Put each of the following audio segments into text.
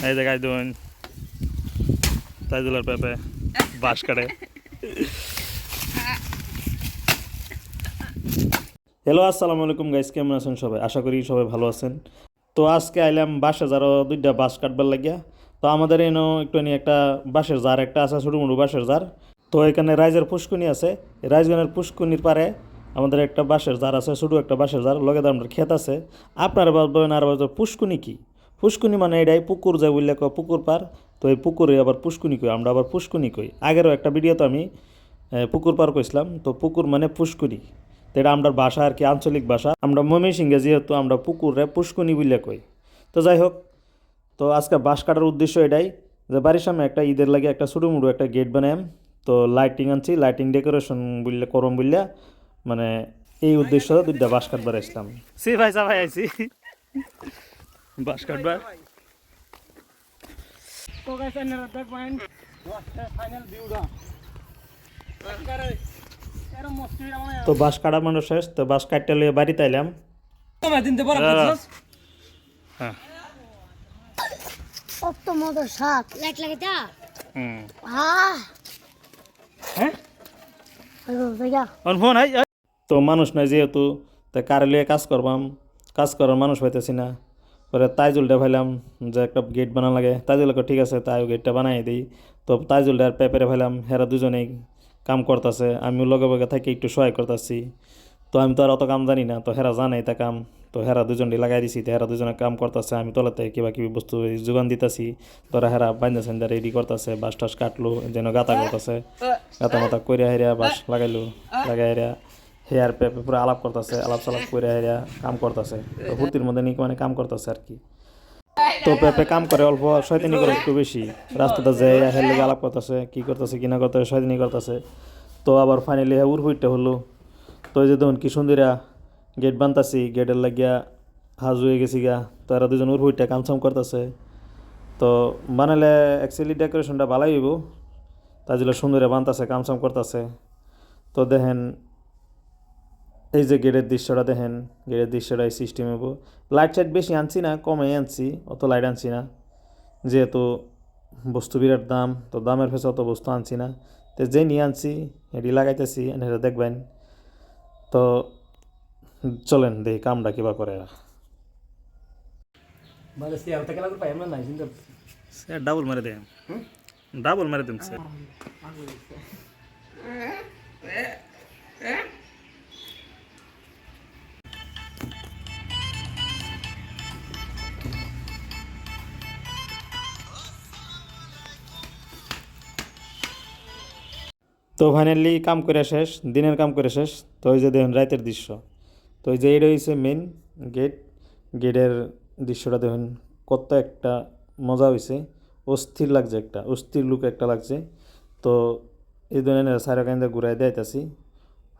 এই যে গাইদুন তাইজুলার পেঁপে বাঁশ কাটে হ্যালো আসসালামু আলাইকুম গাইস কেমন আছেন সবাই আশা করি সবাই ভালো আছেন তো আজকে আইলাম বাসে যারও দুইটা বাস কাটবার লাগিয়া তো আমাদের এনো একটু একটা বাঁশের জার একটা আছে ছোটো মোটো বাঁশের জার তো এখানে রাইজের পুষ্কুনি আছে রাইজগণের পুষ্কুনির পারে আমাদের একটা বাঁশের জার আছে ছোটো একটা বাঁশের জার লগে আমাদের ক্ষেত আছে আপনারা ভাববেন আর পুষ্কুনি কি পুষ্কুনি মানে এটাই, পুকুর যায় বললে কয় পুকুর পার, তো এই পুকুরে আবার পুষ্কুনি কই আমরা আবার পুষ্কুনি কই। আগেরও একটা ভিডিওতে আমি পুকুর পার কইছিলাম, তো পুকুর মানে পুষ্কুনি। তো এটা আমরা ভাষা আর কি, আঞ্চলিক ভাষা। আমরা ময়মনসিংহে যেহেতু আমরা পুকুরে পুষ্কুনি বললে কই। তো যাই হোক, তো আজকে বাঁশ কাটার উদ্দেশ্য এটাই, যে বাড়ির সামনে একটা ঈদের লাগে একটা মুড়ো একটা গেট বানাম তো লাইটিং আনছি, লাইটিং ডেকোরেশন বললে করম বললে মানে এই উদ্দেশ্য দুইটা বাঁশ কাটবার আসলাম। সি ভাই, সা ভাই আইছি। বাঁশ কাটবার তো গাইস আপনারা দেখবেন ফাইনাল ভিউটা এরম মস্তি তো বাঁশ কাটা মানুষ শেষ তো বাঁশ কাটতে লিয়ে বাড়িতে আইলাম দেবো হ্যাঁ। কত মতো শাক লাইট লাগে তা হুম হ্যাঁ ফোন মানুষ নাই যেহেতু তা কার লিয়ে কাজ করবাম? কাজ করার মানুষ পাইতেছি না। পরে তাইজুলটা ভাইলাম যে একটা গেট বানানো লাগে। তাইজুলকে ঠিক আছে তাই গেটটা বানাই দিই। তো তাইজুলটা আর পেপারে ভাইলাম হেরা দুজনেই কাম করতেছে আমিও লগে বগে থাকি একটু সহায় করতেছি। তো আমি তো আর অত কাম জানি না তো হেরা জানাই তা কাম। তো হেরা দুজনটি লাগাই দিছি তো হেরা দুজনে কাম করতেছে আমি তলাতে কিবা কিবি বস্তু যোগান দিতেছি। তোরা হেরা বাইন্দা সাইন্দা রেডি করতেছে বাস টাস কাটলো যেন গাতা করতেছে। গাতা মাতা কইরা হেরিয়া বাস লাগাইলো লাগাই হেরিয়া হেয়ার পেপে পুরো আলাপ করতেছে আলাপ সালাপ করে হেরিয়া কাম করতেছে। তো ফুর্তির মধ্যে নিয়ে মানে কাম করতেছে আর কি। তো পেপে কাম করে অল্প শয়তানি করে একটু বেশি। রাস্তাটা যায় হের লেগে আলাপ করতেছে কি করতেছে কি না করতেছে শয়তানি করতেছে। তো আবার ফাইনালি উর হুইটটা হলো। তো এই যে দেখুন কি সুন্দরা গেট বানতাছি গেটের লাগিয়া হাজ হয়ে গেছি গা। তো এরা দুজন উর হুইটটা কামসাম করতেছে। তো বানালে অ্যাকচুয়ালি ডেকোরেশনটা ভালোই হইব। তাই জন্য সুন্দরে বানতাছে কামসাম করতেছে। তো দেখেন এই যে গেটের দৃশ্যটা দেখেন গেটের দৃশ্যটা এই সিস্টেম হব লাইট সাইট বেশি আনছি না কমে আনছি অত লাইট আনছি না। যেহেতু বস্তু বিরাট দাম তো দামের ফেসে অত বস্তু আনছি না। তো যে নিয়ে আনছি এটি লাগাইতেছি এটা দেখবেন। তো চলেন দেখি কামটা কিবা করে স্যার ডাবল মেরে দেন। ডাবল মেরে দেন স্যার। তো ফাইনালি কাম করে শেষ, দিনের কাম করে শেষ। তো ওই যে দেখুন রাতের দৃশ্য। তো ওই যে এটা হয়েছে মেন গেট গেটের দৃশ্যটা দেখুন, কত একটা মজা হয়েছে অস্থির লাগছে একটা, অস্থির লুক একটা লাগছে। তো এই ধরনের সারা কান্দা ঘুরাই দেখাইতেছি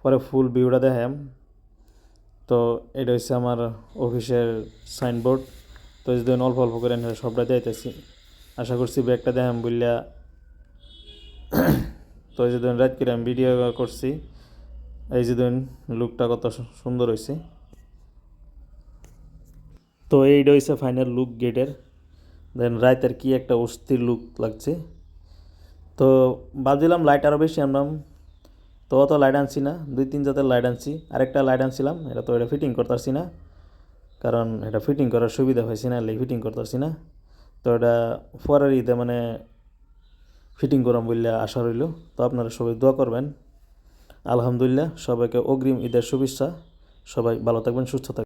পরে ফুল ভিউটা দেখাম তো এটা হচ্ছে আমার অফিসের সাইনবোর্ড তো এই যে দেখুন, অল্প অল্প করে সবটা দেখাইতেছি আশা করছি ব্যাগটা দেখাম বললা তো এই যে ধরুন রাত করে আমি ভিডিও করছি, এই যে ধরুন লুকটা কত সুন্দর হয়েছে তো এইটা হয়েছে ফাইনাল লুক গেটের দেন রাতের কি একটা অস্থির লুক লাগছে। তো ভাবছিলাম লাইট আরও বেশি আনলাম তো অত লাইট আনছি না, দুই তিন জাতের লাইট আনছি। আরেকটা লাইট আনছিলাম, এটা তো এটা ফিটিং করতে পারছি না। কারণ এটা ফিটিং করার সুবিধা হয়েছে না লেগে ফিটিং করতে পারছি না। তো এটা ঈদে মানে ফিটিং করাম বললে আশা রইল। তো আপনারা সবাই দোয়া করবেন। আলহামদুলিল্লাহ, সবাইকে অগ্রিম ঈদের শুভেচ্ছা। সবাই ভালো থাকবেন, সুস্থ থাকবেন।